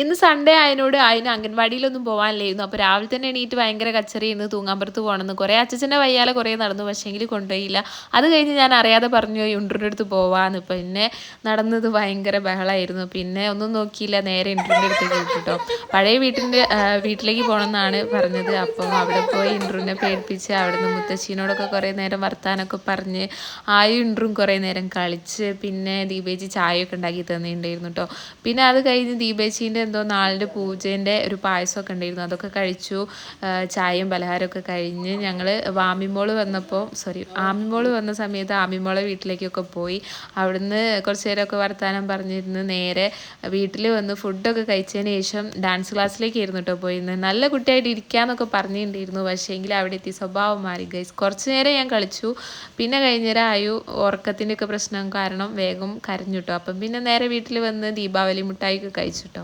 ഇന്ന് സൺഡേ ആയതിനോട് അതിന് അംഗൻവാടിയിലൊന്നും പോകാനില്ലായിരുന്നു അപ്പോൾ രാവിലെ തന്നെ എണീറ്റ് ഭയങ്കര കച്ചറി ഇന്ന് തൂങ്ങാമ്പുറത്ത് പോകണമെന്ന് കുറേ അച്ഛന്റെ വയ്യാലെ കുറേ നടന്നു. പക്ഷേങ്കിൽ കൊണ്ടുപോയില്ല. അത് കഴിഞ്ഞ് ഞാൻ അറിയാതെ പറഞ്ഞു ഇൻട്രൂന്റെ അടുത്ത് പോവാന്ന്. പിന്നെ നടന്നത് ഭയങ്കര ബഹളമായിരുന്നു പിന്നെ ഒന്നും നോക്കിയില്ല നേരെ ഇൻട്രൂന്റെ അടുത്തേക്ക് വിട്ടിട്ടോ. പഴയ വീട്ടിന്റെ വീട്ടിലേക്ക് പോകണമെന്നാണ് പറഞ്ഞത്. അപ്പം അവിടെ പോയി ഇൻട്രൂനെ പേടിപ്പിച്ച് അവിടുന്ന് മുത്തശ്ശീനോടൊക്കെ കുറേ നേരം വർത്താനൊക്കെ പറഞ്ഞ് ആയും ഇൻട്രും കുറേ നേരം കളിച്ച് പിന്നെ ദീപേച്ചി ചായയൊക്കെ ഉണ്ടാക്കി തന്നിട്ടുണ്ടായിരുന്നു കേട്ടോ പിന്നെ അത് കഴിഞ്ഞ് ദീപേച്ചീന്റെ എന്തോ നാളിന്റെ പൂജേന്റെ ഒരു പായസമൊക്കെ ഉണ്ടായിരുന്നു. അതൊക്കെ കഴിച്ചു. ചായയും പലഹാരമൊക്കെ കഴിഞ്ഞ് ഞങ്ങൾ വാമിമോൾ വന്നപ്പോൾ സോറി ആമിമോൾ വന്ന സമയത്ത് ആമിമോളെ വീട്ടിലേക്കൊക്കെ പോയി. അവിടുന്ന് കുറച്ച് നേരമൊക്കെ വർത്തമാനം പറഞ്ഞിരുന്ന് നേരെ വീട്ടിൽ വന്ന് ഫുഡൊക്കെ കഴിച്ചതിന് ശേഷം ഡാൻസ് ക്ലാസ്സിലേക്കായിരുന്നു കേട്ടോ പോയിരുന്നത്. നല്ല കുട്ടിയായിട്ട് ഇരിക്കാന്നൊക്കെ പറഞ്ഞിട്ടുണ്ടായിരുന്നു. പക്ഷേങ്കിൽ അവിടെ എത്തി സ്വഭാവം മാറി ഗൈസ് കുറച്ച് നേരം ഞാൻ കളിച്ചു. പിന്നെ കഴിഞ്ഞേരം ആയു ഉറക്കത്തിന്റെയൊക്കെ പ്രശ്നം കാരണം വേഗം കരഞ്ഞു കേട്ടോ. അപ്പം പിന്നെ നേരെ വീട്ടിൽ വന്ന് ദീപാവലി മിഠായി ഒക്കെ കഴിച്ചു കേട്ടോ.